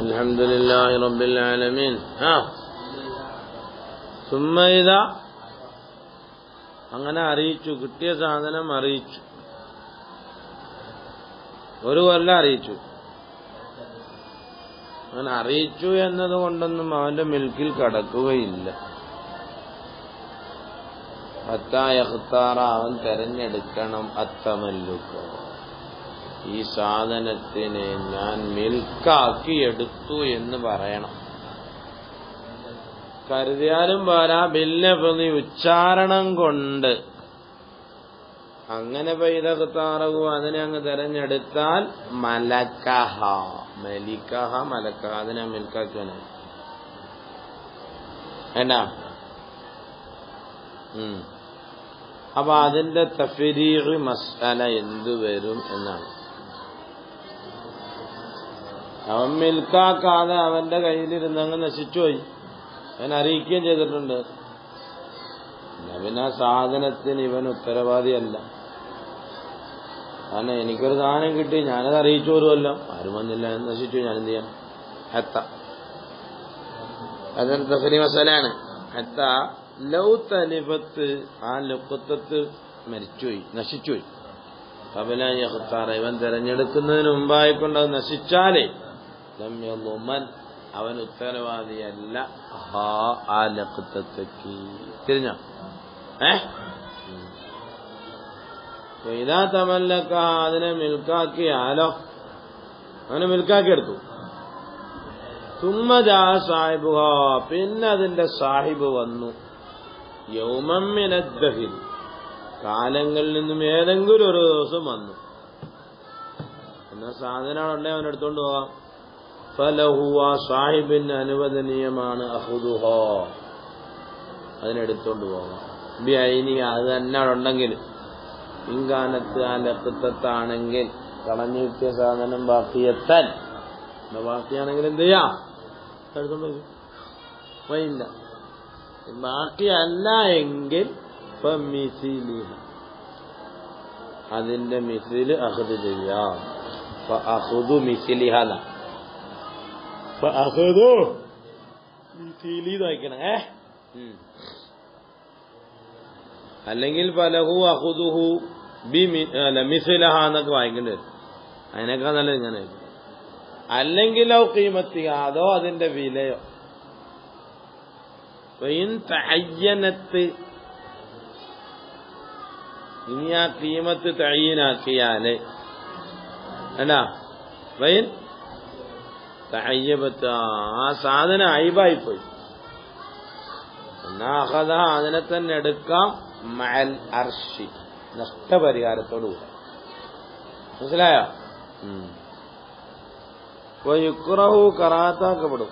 الحمد لله رب العالمين ها ثم إذا അങ്ങനെ അറിയിച്ചു കിട്ടിയ സാധനം അറിയിച്ചു ഒരു കൊല്ലം അറിയിച്ചു അങ്ങനെ അറിയിച്ചു എന്നതുകൊണ്ടൊന്നും അവന്റെ മിൽക്കിൽ കടക്കുകയില്ല അത്തായഹത്താറ അവൻ തെരഞ്ഞെടുക്കണം അത്തമല്ലുക്ക ഈ സാധനത്തിനെ ഞാൻ മിൽക്കാക്കി എടുത്തു എന്ന് പറയണം. കരുതിയാലും പോരാ ബില്ല പ്രതി ഉച്ചാരണം കൊണ്ട്. അങ്ങനെ പെയ്തകത്താറകു അതിനെ അങ്ങ് തെരഞ്ഞെടുത്താൽ മലക്കഹ മലിക്കഹ മലക്കഹ. അതിനെ മിൽക്കാക്കാണ് എന്നാ? അപ്പൊ അതിന്റെ തഫരീഖ് മസാല എന്തു വരും എന്നാണ്. അവൻ മിൽക്കാക്കാതെ അവന്റെ കയ്യിലിരുന്നങ്ങ് നശിച്ചുപോയി. അവൻ അറിയിക്കുകയും ചെയ്തിട്ടുണ്ട്. പിന്നെ സാധനത്തിന് ഇവൻ ഉത്തരവാദിയല്ല. കാരണം എനിക്കൊരു സാധനം കിട്ടി ഞാനത് അറിയിച്ചു വരുമല്ലോ ആരും വന്നില്ല നശിച്ചു ഞാൻ എന്ത് ചെയ്യാം? ഹത്ത. അതൊരു തഫരി മസാലയാണ്? ഹത്ത ലൗ തലിഫത്ത് ആ ലുക്കത്തത്ത് മരിച്ചുപോയി നശിച്ചുപോയി. കബല ഇവൻ തെരഞ്ഞെടുക്കുന്നതിന് മുമ്പായിക്കൊണ്ട് അത് നശിച്ചാലേ ലമ്യലുമൻ അവൻ ഉത്തരവാദിയല്ല. തിരിഞ്ഞ? ഏ? ഇതാ തമല്ലക്ക അതിനെ മിൽക്കാക്കിയാലോ അവനെ മിൽക്കാക്കി എടുത്തു. തുമ്മജാ സാഹിബുഹ. പിന്നെ അതിന്റെ സാഹിബ് വന്നു. യൗമമ്മിനദ്ദഹിൽ കാലങ്ങളിൽ നിന്നും ഏതെങ്കിലും ഒരു ദിവസം വന്നു. എന്നാ സാധനങ്ങളുണ്ടെങ്കിൽ അവൻ എടുത്തോണ്ട് സാഹിബിന് അനുവദനീയമാണ് അഹുദുഹോ. അതിനെടുത്തോണ്ട് പോകാം. ബി ഐനി അത് തന്നെ ഉണ്ടെങ്കിൽ. ഇങ്കാനത്ത് ആ ലക്കത്താണെങ്കിൽ കളഞ്ഞു കിട്ടിയ സാധനം ബാക്കിയെത്താൻ. ബാക്കിയാണെങ്കിൽ എന്ത് ചെയ്യാം? എടുത്തോണ്ട് ബാക്കിയല്ല എങ്കിൽ അതിന്റെ മിസിൽ അഹദ് ചെയ്യാം. അഹുദു മിസിലിഹ അല്ലെങ്കിൽ പലഹു അഹുദുഹു ബി അല്ല മിസിലഹ എന്നൊക്കെ വായിക്കേണ്ടി വരും. അതിനേക്കാൾ നല്ലത് ഇങ്ങനെ അല്ലെങ്കിലോ കീമത്തി അതോ അതിന്റെ വിലയോ? തയ്യനത്ത് ഇനി ആ കീമത്ത് തയ്യനാക്കിയാൽ അല്ല തയ്യബത്ത് ആ സാധനം അയിബായിപ്പോയി. പോയി അഹദ അതിനെ തന്നെ എടുക്കാം. മൽ അർഷി നഷ്ടപരിഹാരത്തോടുകൂടെ. മനസ്സിലായോ? യുക്റഹു കറാത്താക്കപ്പെടും.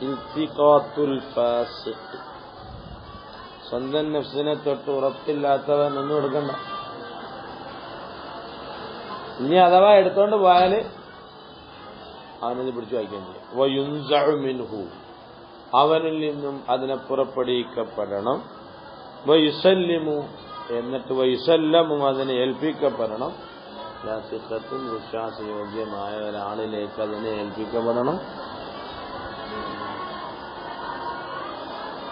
ഇൽത്തിഖാത്തുൽ ഫാസിഖ്. സ്വന്തം നഫ്സിനെ തൊട്ട് ഉറപ്പില്ലാത്തവൻ ഒന്നും എടുക്കണ്ട. ഇനി അഥവാ എടുത്തോണ്ട് പോയാൽ അവനത് പിടിച്ചു വായിക്കാൻ ചെയ്യും. മിൻഹു. അവനിൽ നിന്നും അതിനെ പുറപ്പെടുവിക്കപ്പെടണം. വയുസല്ലിമു. എന്നിട്ട് വയുസല്ലമും അതിനെ ഏൽപ്പിക്കപ്പെടണം. യാസിഖത്തും വിശ്വാസയോഗ്യമായ ഒരാളിലേക്ക് അതിനെ ഏൽപ്പിക്കപ്പെടണം.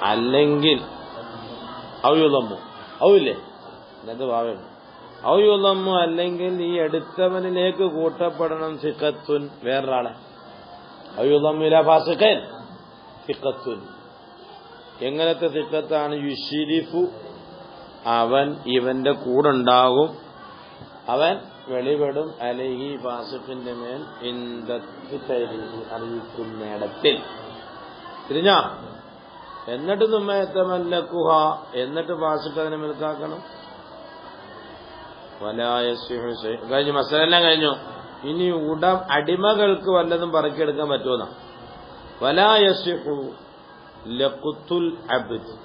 അല്ലെങ്കിൽ ഔയുളമ്മു ഔയില്ലേ എന്നിട്ട് ഭാവമാണ് ഔയുളമ്മു അല്ലെങ്കിൽ ഈ എടുത്തവനിലേക്ക് കൂട്ടപ്പെടണം സിഖത്തുൻ വേറൊരാളെ. ഔയുളമ്മില ഫാസിഖൻ സിഖത്തുൻ. എങ്ങനത്തെ സിഖത്താണ്? യുഷിരിഫു അവൻ ഇവന്റെ കൂടുണ്ടാകും. അവൻ വെളിപെടും അലഹി ഫാസിഖിന്റെ മേൽ ഇന്ദത്ത് അറിയിക്കുന്നിടത്തിൽ തിരിഞ്ഞാ? എന്നിട്ട് നമ്മയത്തമല്ലക്കുഹ എന്നിട്ട് ഫാസിഖ് അതിനെ മിൽക്കാക്കണം കഴിഞ്ഞു മസലെല്ലാം കഴിഞ്ഞു. ഇനി ഉട അടിമകൾക്ക് വല്ലതും പറക്കിയെടുക്കാൻ പറ്റുമെന്നാ? വലായസിഹു ലക്കുത്തുൽ അബിദ്.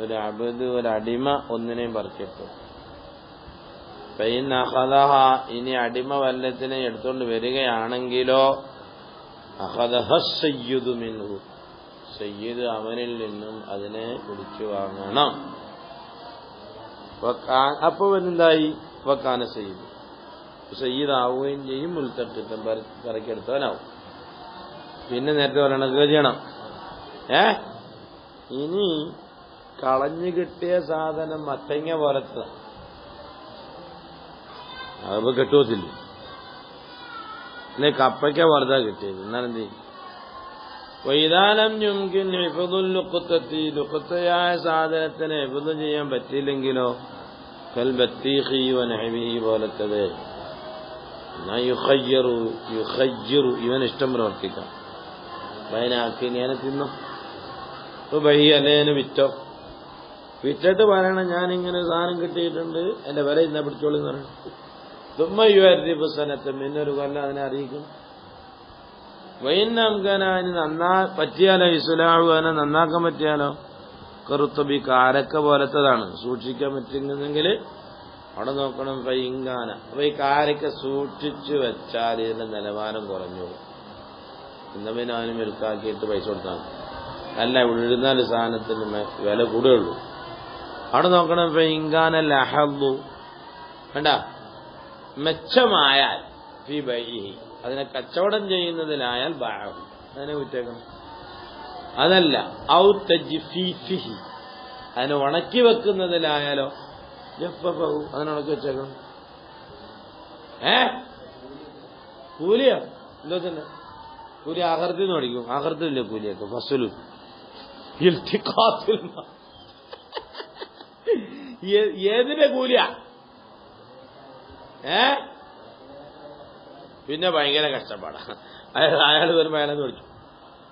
ഒരു അബദ് ഒരു അടിമ ഒന്നിനെയും പറക്കിയെടുത്തു അഹദഹ ഇനി അടിമ വല്ലത്തിനെ എടുത്തുകൊണ്ട് വരികയാണെങ്കിലോ അഹദഹ സയ്യുദ് മിൻഹു. സയ്യിദ് അവനിൽ നിന്നും അതിനെ പിടിച്ചു വാങ്ങണം. അപ്പൊ എന്തായി വക്കാന സയ്യിദ്. സയ്യിദാവുകയും ചെയ്യും മുൽത്തക്കിത്തം പറക്കെടുത്തവനാവും പിന്നെ നേരത്തെ പറയണ ചെയ്യണം. ഏ? ഇനി കളഞ്ഞു കിട്ടിയ സാധനം മത്തങ്ങ പോലത്തെ. അതിപ്പോ കിട്ടുവത്തില്ല? അല്ലെ കപ്പയ്ക്ക വെറുതെ കിട്ടിയത്. എന്നാലെന്ത് വൈതാനം ഞുംകിൻ ലുക്കുത്തെത്തി ലുക്കുത്തയായ സാധനത്തിന് ഹിഫുദ് ചെയ്യാൻ പറ്റിയില്ലെങ്കിലോ? കൽ ബത്തീഖി വനഹബിഹി പോലത്തത് എന്നാ യുഖയ്യറു യുഖയ്യറു ഇവൻ ഇഷ്ടം പ്രവർത്തിക്കാം ബൈനാക്കി ഞാൻ തിന്നു ബഹി അല്ലേന് വിറ്റോ വിറ്റിട്ട് പറയണം ഞാനിങ്ങനെ സാധനം കിട്ടിയിട്ടുണ്ട് എന്റെ വില ഇന്ന പിടിച്ചോളൂ എന്ന് പറയണം തുമ്മയുവരിപ്പ് സ്ഥലത്ത് പിന്നൊരു കൊല്ലം അതിനെ അറിയിക്കും വൈന്നംകനാന് നന്നാ പറ്റിയാലോ ഇസ്ലാഹു അതിനെ നന്നാക്കാൻ പറ്റിയാലോ കറുത്തബി കാരക്ക പോലത്തതാണ്. സൂക്ഷിക്കാൻ പറ്റുന്നെങ്കിൽ അവിടെ നോക്കണം പൈങ്കാന അപ്പൊ ഈ കാരക്ക സൂക്ഷിച്ചു വെച്ചാൽ ഇതിന്റെ നിലവാരം കുറഞ്ഞു ഇന്ന പിന്നെ പൈസ കൊടുത്താൽ അല്ല ഉഴുന്നാൽ സാധനത്തിന് വില കൂടുകയുള്ളൂ അവിടെ നോക്കണം ഫൈങ്കാന ലഹബു. വേണ്ട മെച്ചമായാൽ അതിനെ കച്ചവടം ചെയ്യുന്നതിലായാൽ ബാഹു. അതിനെ വിറ്റേക്കണം അതല്ല ഔ അതിനെ ഉണക്കി വെക്കുന്നതിലായാലോ? ജഫഫഹു അതിനെ ഉണക്കി വെച്ചേക്കണം. ഏ? കൂലിയോ? എന്തോ തന്നെ. കൂലി ആഹർത്തിൽ നിന്ന് പഠിക്കും ആഹർത്തില്ലേ കൂലിയൊക്കെ? ഫസലു. ഏതിന്റെ കൂലിയാ? ഏ? പിന്നെ ഭയങ്കര കഷ്ടപ്പാടാണ് അയാൾ അയാൾ വരുമ്പോ അയാളെ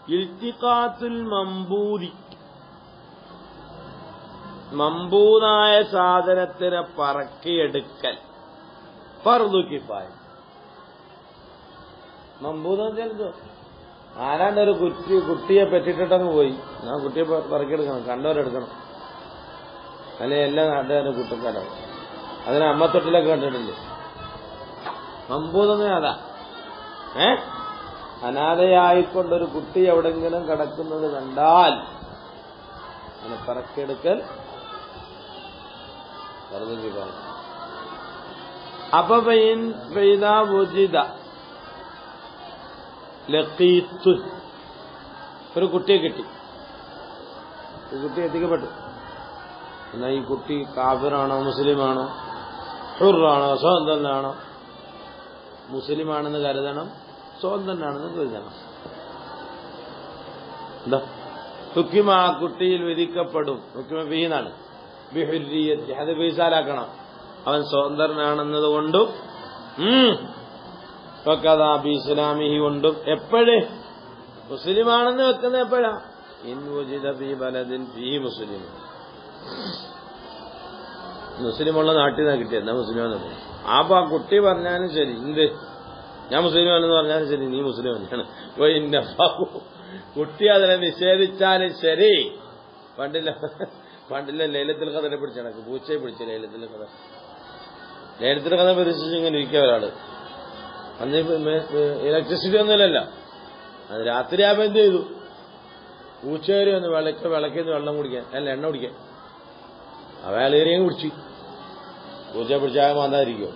വിളിച്ചു ഇൽത്തിഖാത്തുൽ മമ്പൂതി മമ്പൂതായ സാധനത്തിനെ പറക്കിയെടുക്കൽ. പറുതുക്കിപ്പായ ആരാണ്ട് ഒരു കുട്ടി കുട്ടിയെ പെറ്റിട്ടിട്ടങ്ങ് പോയി. ഞാൻ കുട്ടിയെ പറക്കിയെടുക്കണം. കണ്ടവരെടുക്കണം അല്ലെ എല്ലാ നാട്ടുകാരും കുട്ടക്കാരാണ്. അതിനെ അമ്മത്തൊട്ടിലൊക്കെ കണ്ടിട്ടില്ലേ? മമ്പൂതെന്ന് അതാ. ഏ? അനാഥയായിക്കൊണ്ടൊരു കുട്ടി എവിടെങ്കിലും കിടക്കുന്നത് കണ്ടാൽ അതിനെ പറക്കെടുക്കൽ അപ്പൊ പെയ്താ ഉചിത ലക്കീത്തു. ഒരു കുട്ടിയെ കിട്ടി. ഈ കുട്ടി എത്തിക്കപ്പെട്ടു. എന്നാ ഈ കുട്ടി കാഫിറാണോ മുസ്ലിമാണോ? ഹുറാണോ സ്വതന്ത്രനാണോ മുസ്ലിമാണെന്ന് കരുതണം. സ്വതന്ത്രനാണെന്ന് കരുതണം. എന്താ? ഹുക്കിമ ആ കുട്ടിയിൽ വിധിക്കപ്പെടും. ഹുക്കിമ ബിഹുരിയത്തി. അത് ബീസാലാക്കണം. അവൻ സ്വതന്ത്രനാണെന്നത് കൊണ്ടും ബി ഇസ്ലാമിഹി കൊണ്ടും എപ്പോഴേ? മുസ്ലിമാണെന്ന് വെക്കുന്നത് എപ്പോഴാ? ഇൻവുജിത ബി ബലദിൻ ബി മുസ്ലിം. മുസ്ലിമുള്ള നാട്ടിൽ നിന്നാണ് കിട്ടിയത്. എന്താ മുസ്ലിം ആ കുട്ടി പറഞ്ഞാലും ശരി. എന്ത്? ഞാൻ മുസ്ലിമാണെന്ന് പറഞ്ഞാലും ശരി നീ മുസ്ലിം തന്നെയാണ് ഇന്ന കുട്ടി അതിനെ നിഷേധിച്ചാലും ശരി. പണ്ടില്ല പണ്ടില്ല ലേലത്തിൽ കഥനെ പിടിച്ച കണക്ക് പൂച്ചയെ പിടിച്ച ലേലത്തിൽ കഥ ലേലത്തിൽ കഥ പരീക്ഷിച്ച് ഇങ്ങനെ ഇരിക്കുക ഒരാൾ. അന്ന് ഇലക്ട്രിസിറ്റി ഒന്നുമില്ലല്ല അത് രാത്രി ആവുമ്പോ എന്ത് ചെയ്തു? പൂച്ചകരി ഒന്ന് വിളക്ക് വിളക്കിന്ന് വെള്ളം കുടിക്കാൻ അല്ല എണ്ണ കുടിക്കാൻ. അവയാളേറിയും കുടിച്ചു. പൂച്ച പിടിച്ചാൽ മാന്താതിരിക്കോ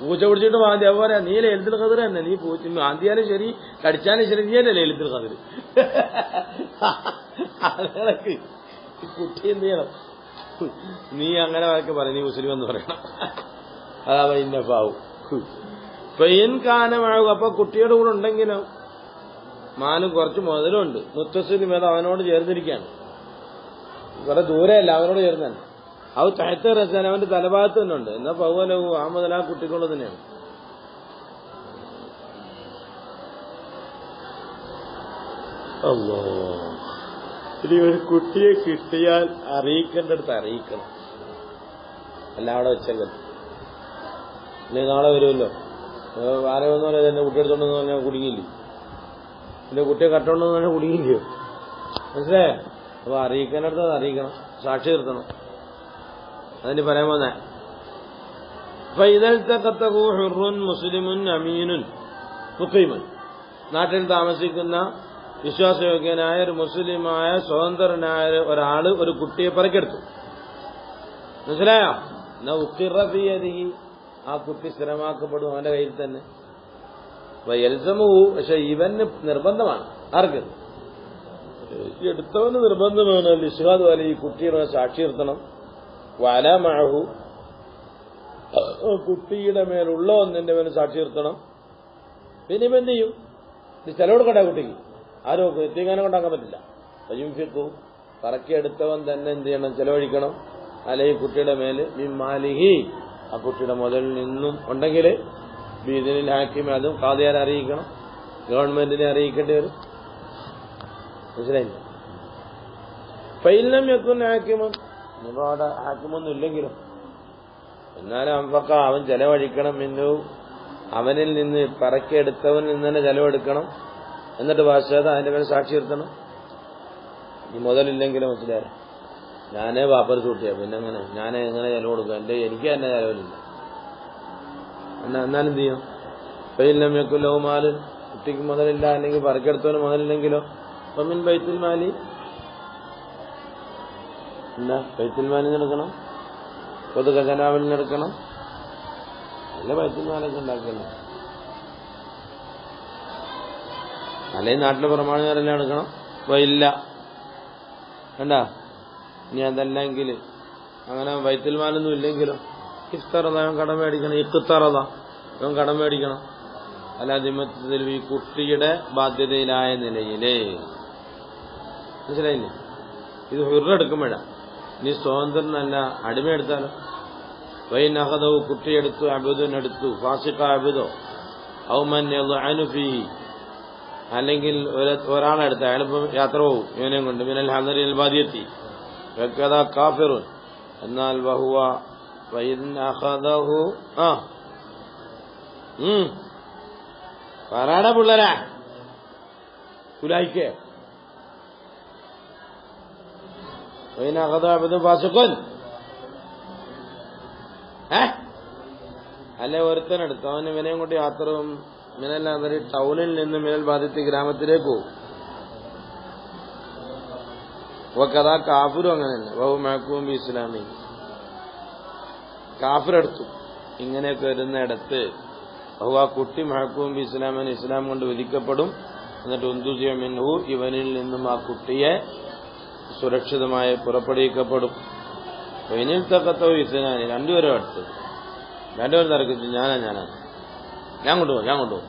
പൂച്ച പിടിച്ചിട്ട് മാന്തി അതുപോലെ നീ ലേലത്തിൽ കതിർ തന്നെ. നീ പൂച്ച മാന്തിയാലും ശരി കടിച്ചാലും ശരി നീ അല്ലേ ലേലത്തിൽ കതിർ ആളുകളൊക്കെ കുട്ടി എന്ത് ചെയ്യണം? നീ അങ്ങനെ ഒക്കെ പറ നീ മുസ്ലിം എന്ന് പറയണം. അതാ ഇന്ന പാവും. പെയിൻ കാനമാകും അപ്പൊ കുട്ടിയുടെ കൂടെ ഉണ്ടെങ്കിലോ? മാനും കുറച്ച് മുതലുണ്ട്. മുത്തസ്ലിം അത് അവനോട് ചേർന്നിരിക്കുകയാണ്. ഇവിടെ ദൂരെയല്ല അവനോട് ചേർന്നാണ് അത് തഹത്ത് റസാൻ അവന്റെ തലഭാഗത്ത് തന്നെ ഉണ്ട് എന്നാ പൗവലവും മുതൽ ആ കുട്ടിക്കുള്ള തന്നെയാണ്. ഇനി ഒരു കുട്ടിയെ കിട്ടിയാൽ അറിയിക്കേണ്ടടുത്ത് അറിയിക്കണം. അല്ല അവിടെ വെച്ചല്ലോ ഇനി നാളെ വരുമല്ലോ. ആരെന്ന് പറയാം എന്റെ കുട്ടി എടുത്തോണ്ടെന്ന് പറഞ്ഞാൽ കുടുങ്ങിയില്ലേ? എന്റെ കുട്ടിയെ കട്ടോണ്ടെന്ന് പറഞ്ഞാൽ കുടുങ്ങിയില്ലയോ മനസ്സിലെ അപ്പൊ അറിയിക്കേണ്ടടുത്ത് അറിയിക്കണം. സാക്ഷി നിർത്തണം. അതിന് പറയാൻ പോന്നെ മുസ്ലിമുൻ അമീനുൻ മുഖീമുൻ നാട്ടിൽ താമസിക്കുന്ന വിശ്വാസയോഗ്യനായ ഒരു മുസ്ലിമായ സ്വതന്ത്രനായ ഒരാൾ ഒരു കുട്ടിയെ പറക്കെടുത്തു. മനസ്സിലായോ? എന്നാ ഉക്കിറഫിയതി ആ കുട്ടി സ്ഥിരമാക്കപ്പെടും അവന്റെ കയ്യിൽ തന്നെ. എൽസമുഹു പക്ഷെ ഇവന് നിർബന്ധമാണ്. ആർക്ക്? എടുത്തവന് നിർബന്ധമാണ്. ലിസ്ഹാദ് വാലി ഈ കുട്ടിയുടെ സാക്ഷി നിർത്തണം വലമഴഹു കുട്ടിയുടെ മേലുള്ള ഒന്നിന്റെ മേലെ സാക്ഷി നിർത്തണം. പിന്നെ ഇപ്പം എന്ത് ചെയ്യും? ഇത് ചെലവെടുക്കട്ടെ കുട്ടിക്ക് ആരും എത്തിക്കാനും കൊണ്ടാക്കാൻ പറ്റില്ല. പയ്യുംഫിക്കു പറക്കിയെടുത്തവൻ തന്നെ എന്ത് ചെയ്യണം? ചെലവഴിക്കണം. അല്ലെങ്കിൽ കുട്ടിയുടെ മേൽ? മിമാലിഹി ആ കുട്ടിയുടെ മുതലിൽ നിന്നും ഉണ്ടെങ്കിൽ ബീദിനിൽ ഹാക്കിമെ അതും കാതിയാരെ അറിയിക്കണം. ഗവൺമെന്റിനെ അറിയിക്കേണ്ടി വരും. മനസ്സിലായില്ല? ഫൈലം യക്കുൻ ഹാക്കിമൻ. ഇനിയിപ്പോ അവിടെ ഹാക്കിമൊന്നും ഇല്ലെങ്കിലും എന്നാലും അമ്പക്ക അവൻ ചെലവഴിക്കണം എന്നു അവനിൽ നിന്ന് പറക്കിയെടുത്തവനിൽ നിന്ന് തന്നെ ചെലവെടുക്കണം. എന്നിട്ട് ഭാഷാത അതിന്റെ പേര് സാക്ഷി നിർത്തണം. ഈ മുതലില്ലെങ്കിലും മനസ്സിലായി? ഞാനേ വാപ്പർ സൂട്ടിയാ. പിന്നെ എങ്ങനെ? ഞാൻ എങ്ങനെ ചെലവ് കൊടുക്കുക എന്റെ എനിക്ക് തന്നെ ചെലവിലില്ല എന്നാ എന്നാലും ചെയ്യും? പെയിലും വെക്കുമല്ലോ മാൽ കുട്ടിക്ക് മുതലില്ല അല്ലെങ്കിൽ പറക്കെടുത്തവന് മുതലില്ലെങ്കിലോ? അപ്പമിൻ ബൈത്തിൽ മാലി. എന്താ ബൈത്തുൽ മാലിൽ നിന്ന് എടുക്കണം. പൊതു ഖജനാവിൽ നിന്നെടുക്കണം നല്ല അല്ല ബൈത്തുൽ മാലൊക്കെ ഉണ്ടാക്കല്ലോ അല്ലെങ്കിൽ നാട്ടിലെ പ്രമാണികാരെല്ലാം എടുക്കണം? അപ്പൊ ഇല്ല. വേണ്ട ഇനി അതല്ലെങ്കിൽ അങ്ങനെ വൈത്തൽമാലൊന്നും ഇല്ലെങ്കിലോ ഇഫ്തറത അവൻ കടം മേടിക്കണം. ഇക്കുത്തറത അവൻ കടം മേടിക്കണം. അല്ല ദിമത്തിൽ ഈ കുട്ടിയുടെ ബാധ്യതയിലായ നിലയിലേ. മനസ്സിലായില്ലേ? ഇത് ഹുറെടുക്കുമ്പോഴാ ഇനി സ്വതന്ത്രനല്ല അടിമയെടുത്താലോ വൈനഹദവ് കുട്ടിയെടുത്തു അബുദനെടുത്തു ഫാസിഖ അബുദോ? ഔമൻ അനുഫി അല്ലെങ്കിൽ ഒരാളെടുത്ത് അയാളിപ്പം യാത്ര പോവും ഇവനെയും കൊണ്ട്. മിനൽ ഹദറിൽ ബാധ്യത്തി വെക്കത കാഫിറുൻ. എന്നാൽ ബഹുവ ആ. പറയട പിള്ളേരാ. കുലായിക്കേ. വൈനഹദാബിദ് عبد فاسق. അല്ലെ ഒരുത്തനെടുത്ത് അവന് വിനയം കൂട്ടി യാത്ര പോവും മിനൽ നഗരി ടൗണിൽ നിന്ന് മിനൽ ബാധിച്ച് ഗ്രാമത്തിലേക്ക് പോകും. കഥാ കാഫിറും അങ്ങനെ തന്നെ ബഹു മാക്കും ബി ഇസ്ലാമി. കാഫിറെടുത്തു ഇങ്ങനെയൊക്കെ വരുന്നിടത്ത് ബഹു ആ കുട്ടി മഹക്കും ഇസ്ലാമിന് ഇസ്ലാം കൊണ്ട് വിധിക്കപ്പെടും. എന്നിട്ട് ഉന്തുസിയ മിൻഹു ഇവനിൽ നിന്നും ആ കുട്ടിയെ സുരക്ഷിതമായി പുറപ്പെടുവിക്കപ്പെടും. ഇനിൽ തക്കത്തോ ഇസ്ലാനി രണ്ടുപേരും അടുത്ത്. രണ്ടുപേരും തർക്കിച്ചു ഞാനാ ഞാനാ. ഞാൻ കൊണ്ടുപോകും ഞാൻ കൊണ്ടുപോകും.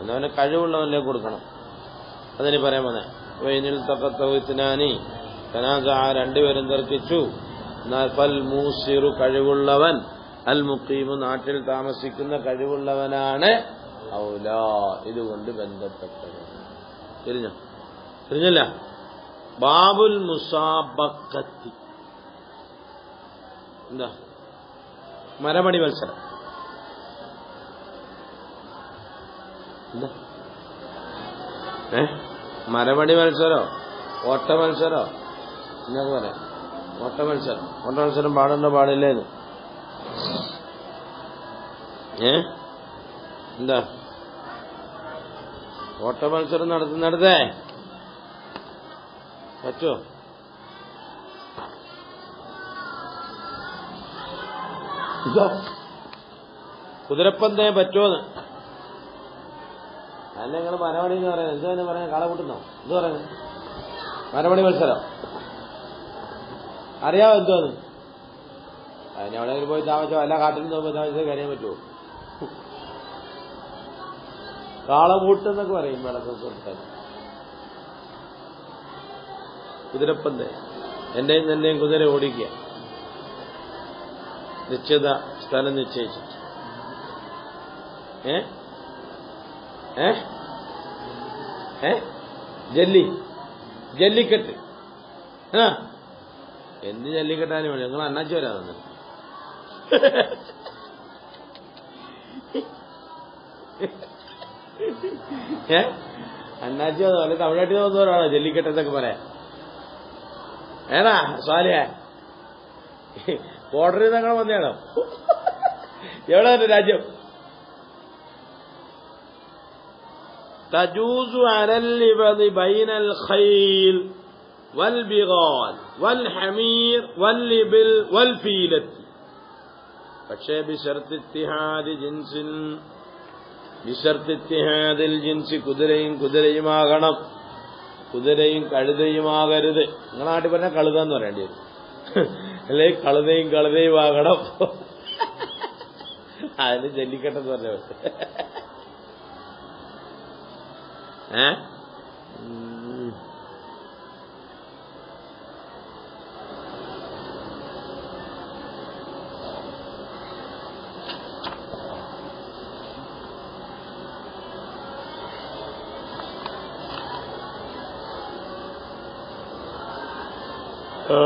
എന്നവന് കഴിവുള്ളവനിലേക്ക് കൊടുക്കണം. അതിന് പറയാൻ വന്നേ. വൈനിൽ തക്കത്തൗത്തിനാനി തനാസ ആ രണ്ടുപേരും തർക്കിച്ചു ഫൽ മൂസിറു കഴിവുള്ളവൻ അൽ മുക്കീമു നാട്ടിൽ താമസിക്കുന്ന കഴിവുള്ളവനാണ് ഔല. ഇതുകൊണ്ട് ബന്ധപ്പെട്ടത് തിരിഞ്ഞോ? തിരിഞ്ഞല്ല? ബാബുൽ മുസാബക്കത്തി എന്താ മരമണി മത്സരം എന്താ ഏ മരമണി മത്സരോ ഓട്ട മത്സരോ എന്നൊക്കെ പറയാം ഓട്ട മത്സരം ഓട്ട മത്സരം പാടുണ്ടോ പാടില്ലേന്ന് ഏ എന്താ ഓട്ട മത്സരം നടത്തുന്നിടത്തേ പറ്റുമോ ഇതോ. കുതിരപ്പന്തേ പറ്റുമോന്ന്? അല്ല നിങ്ങൾ മരവണി എന്ന് പറയുന്നത്. എന്താ എന്ന് പറയാൻ കള കൂട്ടുന്നോ? എന്ത് പറയുന്നത് മരവണി മത്സരം. അറിയാമോ അത് അതിന് എവിടെയെങ്കിലും പോയി താമസിച്ചോ കാട്ടിൽ നിന്ന് പോയി താമസിച്ചാൽ കരയാൻ പറ്റുമോ? കാളമൂട്ടെന്നൊക്കെ പറയും വിളക്കൊക്കെ കുതിരപ്പന്ത്. എന്റെയും നിന്റെയും കുതിര ഓടിക്കുക. നിശ്ചിത സ്ഥലം നിശ്ചയിച്ചിട്ട്. ഏ? ഏ? ഏ? ജല്ലി. ജല്ലിക്കെട്ട്. ആ. എന്ത് ജല്ലിക്കെട്ടാനും വേണ്ടി. ഞങ്ങൾ അണ്ണാച്ചി വരാ തന്നെ ഏ? അണ്ണാച്ചി അല്ല തമിഴ്നാട്ടിൽ വന്നവരാണോ ജല്ലിക്കെട്ടെന്നൊക്കെ പറയാം ഏടാ സ്വാലിയ ബോർഡറിൽ നിങ്ങൾ വന്നേണോ എവിടെ എന്റെ രാജ്യം تجوز على اللبض بين الخيل والبغال والحمير واللبل والفيلة പക്ഷേ ബിഷർത്ത് ഇത്തിഹാദി ജിൻസിൻ വിശർത്തിഹാദിൽ ജിൻസി കുതിരയും കുതിരയുമാകണം കുതിരയും കഴുതയുമാകരുത്. നിങ്ങൾ നാട്ടിൽ പറഞ്ഞ കഴുത എന്ന് പറയേണ്ടി വരും. അല്ലെ കഴുതയും കഴുതയും ആകണം. അതിന് ജല്ലിക്കെട്ടെന്ന് പറഞ്ഞ ഏ ഉം. ആ,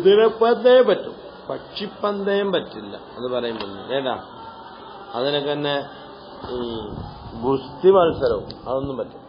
കുതിരപ്പന്തയം പറ്റും. പക്ഷിപ്പന്തയം പറ്റില്ല അത് പറയുമ്പോൾ കേട്ടാ അതിനൊക്കെ തന്നെ ഗുസ്തി മത്സരവും അതൊന്നും പറ്റും